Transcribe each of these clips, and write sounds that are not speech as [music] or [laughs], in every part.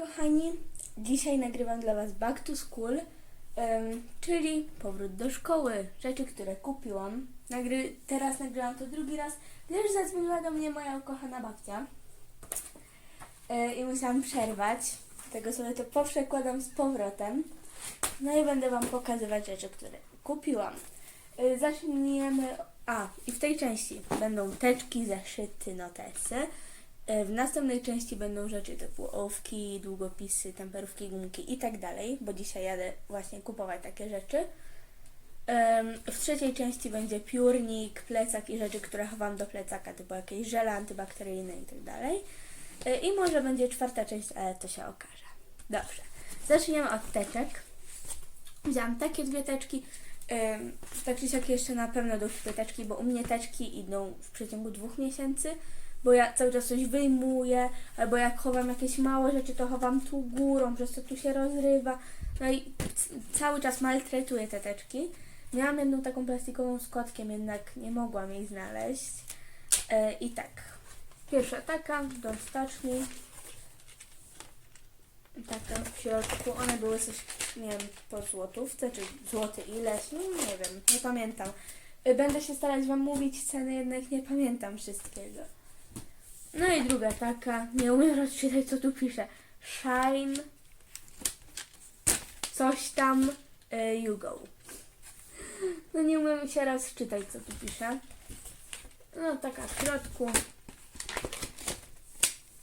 Kochani, dzisiaj nagrywam dla Was Back to School, em, czyli powrót do szkoły, rzeczy, które kupiłam. Nagry teraz nagrywam to drugi raz, gdyż zadzwoniła do mnie moja ukochana babcia e, i musiałam przerwać, dlatego sobie to poprzekładam z powrotem. No i będę Wam pokazywać rzeczy, które kupiłam. E, Zacznijmy. A, i w tej części będą teczki, zeszyty, notesy. E, W następnej części będą rzeczy typu ołówki, długopisy, temperówki, gumki i tak dalej, bo dzisiaj jadę właśnie kupować takie rzeczy. W trzeciej części będzie piórnik, plecak i rzeczy, które chowam do plecaka, typu jakieś żele antybakteryjne i tak dalej. E, I może będzie czwarta część, ale to się okaże. Dobrze, zaczniemy od teczek. Wziąłam takie dwie teczki. Tak czy siak jeszcze na pewno do te teczki, bo u mnie teczki idą w przeciągu dwóch miesięcy, bo ja cały czas coś wyjmuję, albo jak chowam jakieś małe rzeczy, to chowam tu górą, przez to tu się rozrywa. No i cały czas maltretuję te teczki. Miałam jedną taką plastikową z kotkiem, jednak nie mogłam jej znaleźć. E, I tak. Pierwsza taka do staczni. Taka w środku. One były coś, nie wiem, po złotówce, czy złoty ileś, no nie wiem, nie pamiętam. Y, Będę się starać Wam mówić ceny, jednak nie pamiętam wszystkiego. No i druga taka, nie umiem rozczytać co tu pisze. Shine, coś tam, y, you go. No nie umiem się rozczytać co tu pisze. No taka w środku.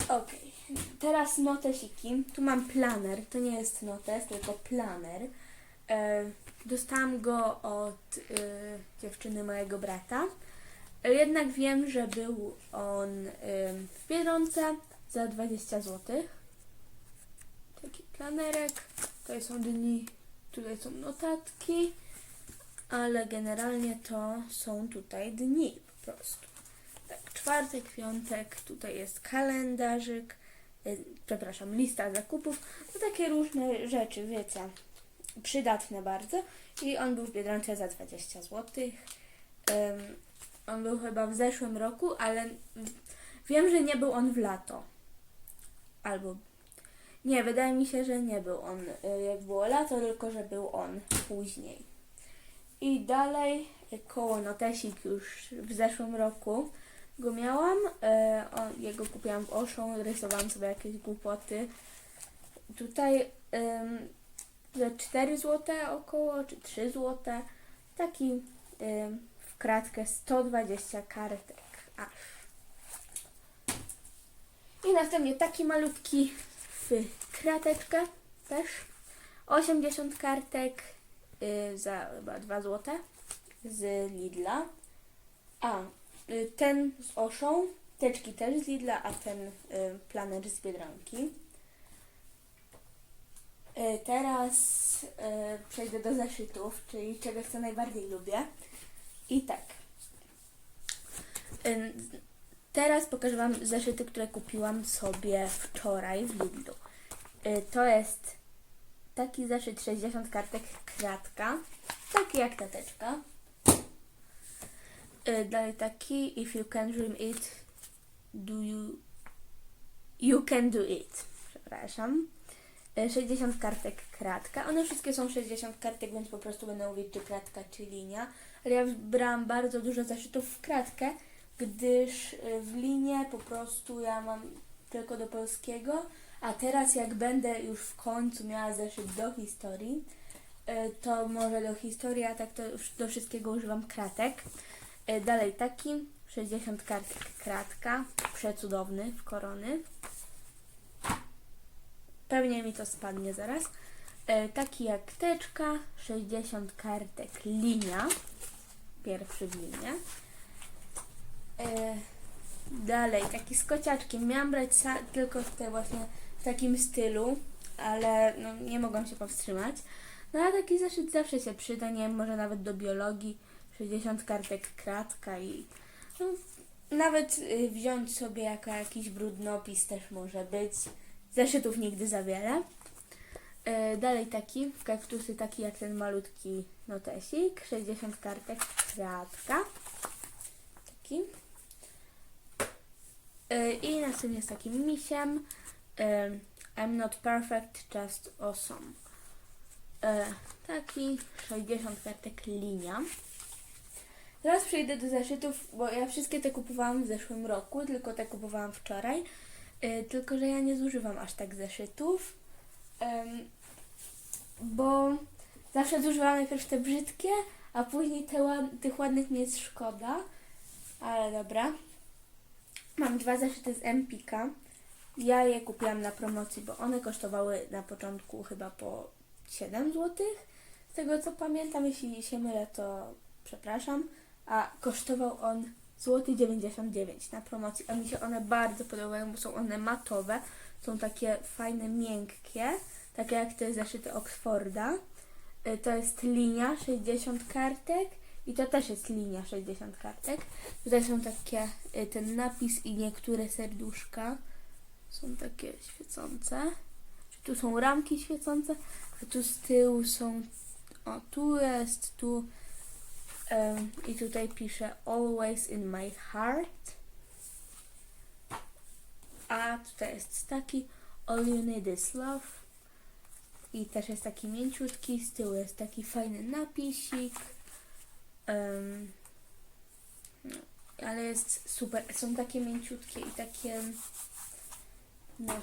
Okej. Teraz notesiki. Tu mam planer. To nie jest notes, tylko planer. E, dostałam go od e, dziewczyny mojego brata. Jednak wiem, że był on w Biedronce za 20 zł. Taki planerek. Tutaj są dni, tutaj są notatki. Ale generalnie to są tutaj dni po prostu. Tak, czwartek, piątek, tutaj jest kalendarzyk, y, przepraszam, lista zakupów, no takie różne rzeczy, wiecie, przydatne bardzo. I on był w Biedronce za 20 zł. On był chyba w zeszłym roku, ale wiem, że nie był on w lato. Albo nie, wydaje mi się, że nie był on y, jak było lato, tylko że był on później. I dalej y, koło notesik już w zeszłym roku go miałam. On, jego kupiłam w Oszą, rysowałam sobie jakieś głupoty. Tutaj ym, za 4 zł około, czy 3 zł. Taki ym, kratkę 120 kartek aż. I następnie taki malutki w krateczkę też. 80 kartek y, za chyba 2 zł z Lidla. A, y, ten z Oszą, teczki też z Lidla, a ten y, planer z Biedronki. Y, teraz y, przejdę do zeszytów, czyli czegoś, co najbardziej lubię. I tak. Teraz pokażę Wam zeszyty, które kupiłam sobie wczoraj w Lidlu. Y, to jest taki zeszyt 60 kartek kratka, taki jak ta teczka. Y, Dalej taki, if you can dream it, do you, you can do it. Przepraszam. Y, 60 kartek kratka. One wszystkie są 60 kartek, więc po prostu będę mówić, czy kratka, czy linia. Ale ja brałam bardzo dużo zeszytów w kratkę, gdyż y, w linię po prostu ja mam tylko do polskiego, a teraz jak będę już w końcu miała zeszyt do historii, y, to może do historii, a tak to do wszystkiego używam kratek. Y, Dalej taki, 60 kartek kratka, przecudowny w korony. Pewnie mi to spadnie zaraz. Taki jak teczka, 60 kartek linia. Pierwszy w linie. E, dalej, taki z kociaczkiem. Miałam brać tylko w te właśnie w takim stylu, ale no, nie mogłam się powstrzymać. No ale taki zeszyt zawsze się przyda, nie wiem, może nawet do biologii. 60 kartek kratka i no, nawet y, wziąć sobie jako jakiś brudnopis też może być. Zeszytów nigdy za wiele. E, dalej taki, kaktusy taki jak ten malutki notesik, 60 kartek, kratka. Taki. E, I następnie z takim misiem. E, I'm not perfect, just awesome. E, taki 60 kartek linia. Teraz przejdę do zeszytów, bo ja wszystkie te kupowałam w zeszłym roku, tylko te kupowałam wczoraj. Tylko, że ja nie zużywam aż tak zeszytów, bo zawsze zużywam najpierw te brzydkie, a później te ład- tych ładnych mi jest szkoda. Ale dobra. Mam dwa zeszyty z Empika. Ja je kupiłam na promocji, bo one kosztowały na początku chyba po 7 zł. Z tego co pamiętam, jeśli się mylę, to przepraszam. A kosztował on złoty 99 na promocji. A mi się one bardzo podobają, bo są one matowe. Są takie fajne, miękkie, takie jak te zeszyty Oxforda. Y, To jest linia 60 kartek i to też jest linia 60 kartek. Tutaj są takie, y, ten napis i niektóre serduszka są takie świecące. Tu są ramki świecące, a tu z tyłu są, o tu jest, tu em, i tutaj pisze Always in my heart. A tutaj jest taki All you need is love. I też jest taki mięciutki, z tyłu jest taki fajny napisik. No, ale jest super. Są takie mięciutkie i takie. No.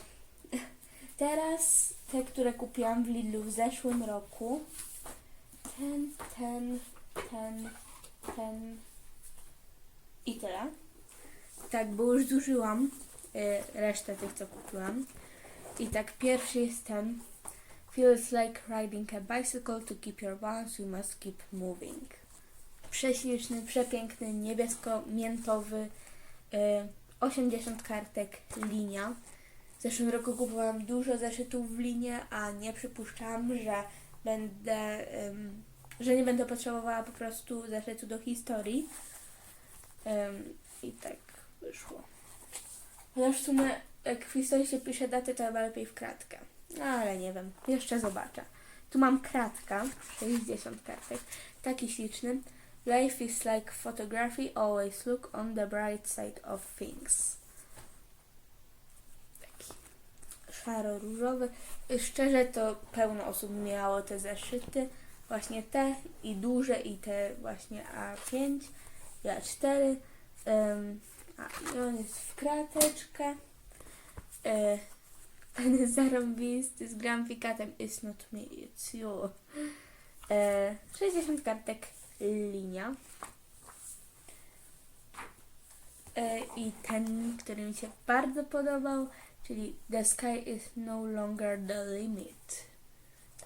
[laughs] Teraz te, które kupiłam w Lidlu w zeszłym roku. Ten, ten, ten, ten i tyle. Tak, bo już zużyłam y, resztę tych, co kupiłam. I tak, pierwszy jest ten. Feels like riding a bicycle to keep your balance, you must keep moving. Prześliczny, przepiękny, niebiesko-miętowy, y, 80 kartek linia. W zeszłym roku kupowałam dużo zeszytów w linie, a nie przypuszczałam, że będę, że nie będę potrzebowała po prostu zeszytu do historii. I tak wyszło. Chociaż w sumie jak w historii się pisze daty, to chyba lepiej w kratkę. No, ale nie wiem, jeszcze zobaczę. Tu mam kratka, 60 kartek, taki śliczny. Life is like photography, always look on the bright side of things. Taki szaro-różowy. Y, Szczerze to pełno osób miało te zeszyty. Właśnie te i duże i te właśnie A5 i A4. Ym, a, i on jest w krateczkę. E, ten [laughs] zarąbisty z gramfikatem It's not me, it's you. E, 60 kartek linia. E, I ten, który mi się bardzo podobał, czyli The Sky is no longer the limit.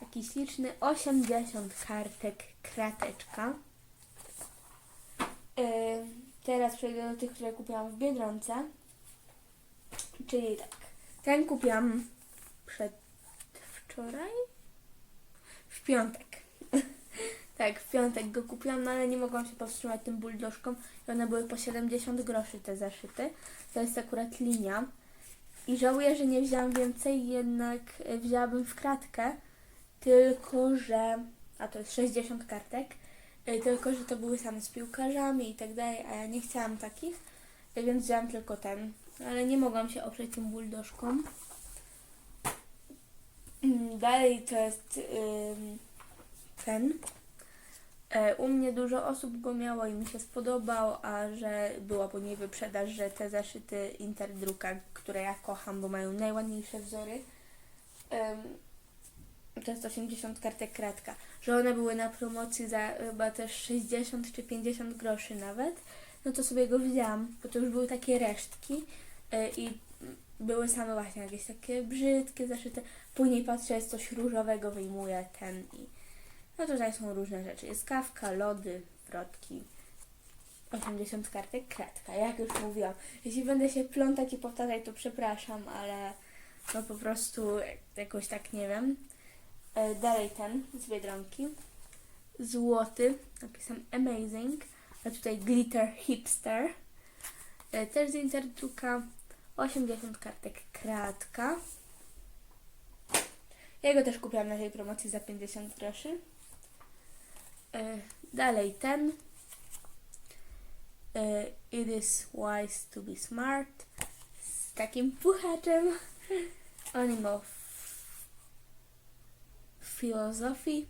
Taki śliczny 80 kartek krateczka. E, teraz przejdę do tych, które kupiłam w Biedronce. Czyli tak. Ten kupiłam przedwczoraj? W piątek. [laughs] tak, w piątek go kupiłam, no ale nie mogłam się powstrzymać tym buldożką i one były po 70 groszy te zaszyty. To jest akurat linia. I żałuję, że nie wzięłam więcej, jednak e, wzięłabym w kratkę, tylko że, a to jest 60 kartek, e, tylko że to były same z piłkarzami i tak dalej, a ja nie chciałam takich, e, więc wzięłam tylko ten, ale nie mogłam się oprzeć tym buldożkom. Mm, Dalej to jest ym, ten. E, U mnie dużo osób go miało i mi się spodobał, a że była po niej wyprzedaż, że te zaszyty Interdruka, które ja kocham, bo mają najładniejsze wzory, to jest 80 kartek kratka, że one były na promocji za chyba też 60 czy 50 groszy nawet, no to sobie go wzięłam, bo to już były takie resztki i były same właśnie jakieś takie brzydkie zaszyte. Później patrzę, jest coś różowego, wyjmuję ten i no tutaj są różne rzeczy. Jest kawka, lody, wrotki. 80 kartek kratka, jak już mówiłam. Jeśli będę się plątać i powtarzać, to przepraszam, ale no po prostu jakoś tak nie wiem. E, Dalej ten z Biedronki. Złoty, napisem Amazing, a tutaj Glitter Hipster. E, Też z Interdruka 80 kartek kratka. Ja go też kupiłam na tej promocji za 50 groszy. E, Dalej ten. E, It is wise to be smart. Z takim puchaczem. Animal filozofii.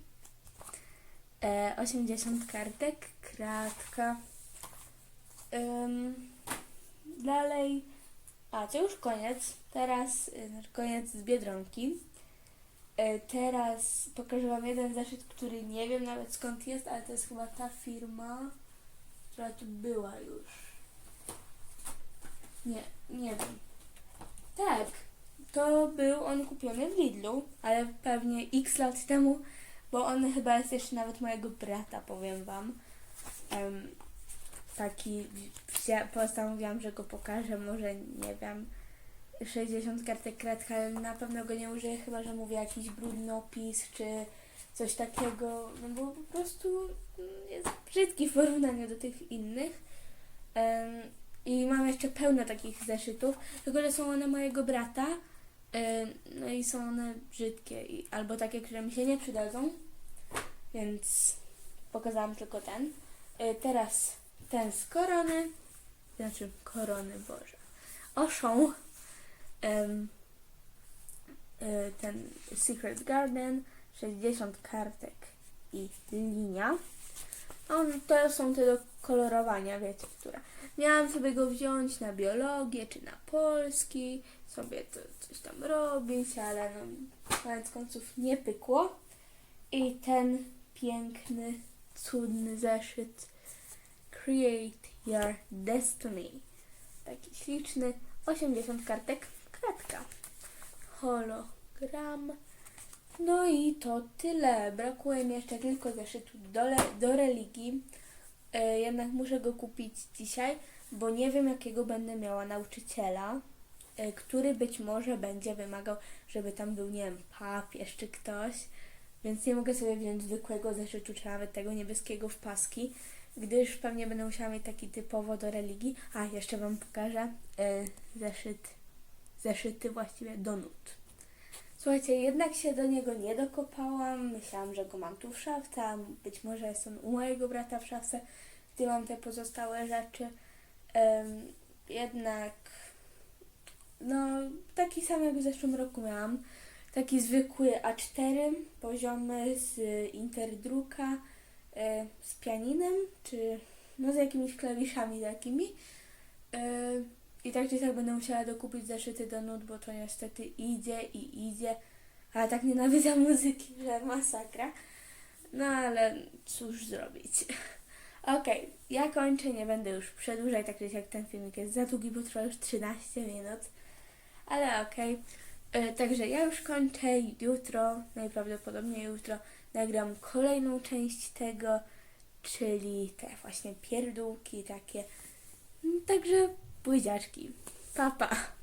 E, 80 kartek, kratka. Dalej. A, to już koniec. Teraz y, koniec z Biedronki. E, teraz pokażę Wam jeden zeszyt, który nie wiem nawet skąd jest, ale to jest chyba ta firma, która tu była już. Nie, nie wiem. Tak, to był on kupiony w Lidlu, ale pewnie x lat temu, bo on chyba jest jeszcze nawet mojego brata, powiem Wam. Em, taki, postanowiłam, że go pokażę, może nie wiem, 60 kartek kratka, ale na pewno go nie użyję, chyba że mówię jakiś brudny opis, czy coś takiego, no bo po prostu jest brzydki w porównaniu do tych innych. Em, I mam jeszcze pełno takich zeszytów, tylko że są one mojego brata, no i są one brzydkie, i, albo takie, które mi się nie przydadzą, więc pokazałam tylko ten. E, Teraz ten z korony, znaczy korony, Boże, oszą, e, ten Secret Garden, 60 kartek i linia. On, to są te do kolorowania, wiecie, które. Miałam sobie go wziąć na biologię czy na polski, sobie to coś tam robić, ale no, koniec końców nie pykło. I ten piękny, cudny zeszyt Create Your Destiny. Taki śliczny, 80 kartek, kratka. Hologram. No i to tyle. Brakuje mi jeszcze tylko zeszytu do, do religii. E, jednak muszę go kupić dzisiaj, bo nie wiem jakiego będę miała nauczyciela, e, który być może będzie wymagał, żeby tam był, nie wiem, papież czy ktoś. Więc nie mogę sobie wziąć zwykłego zeszytu, czy nawet tego niebieskiego w paski, gdyż pewnie będę musiała mieć taki typowo do religii. A, jeszcze Wam pokażę e, zeszyt, zeszyty właściwie do nut. Słuchajcie, jednak się do niego nie dokopałam. Myślałam, że go mam tu w szafce, a być może jest on u mojego brata w szafce, gdzie mam te pozostałe rzeczy. Jednak, no, taki sam jak w zeszłym roku miałam. Taki zwykły A4, poziomy z Interdruka, z pianinem, czy no z jakimiś klawiszami takimi. E, I tak czy tak będę musiała dokupić zeszyty do nut, bo to niestety idzie i idzie. Ale tak nienawidzę [laughs] muzyki, że masakra. No ale cóż zrobić. [laughs] Okej, ja kończę, nie będę już przedłużać, tak czy jak ten filmik jest za długi, bo trwa już 13 minut. Ale okej. E, Także ja już kończę. Jutro, najprawdopodobniej jutro, nagram kolejną część tego, czyli te właśnie pierdółki takie. Mm, Także buziaczki. Pa, pa.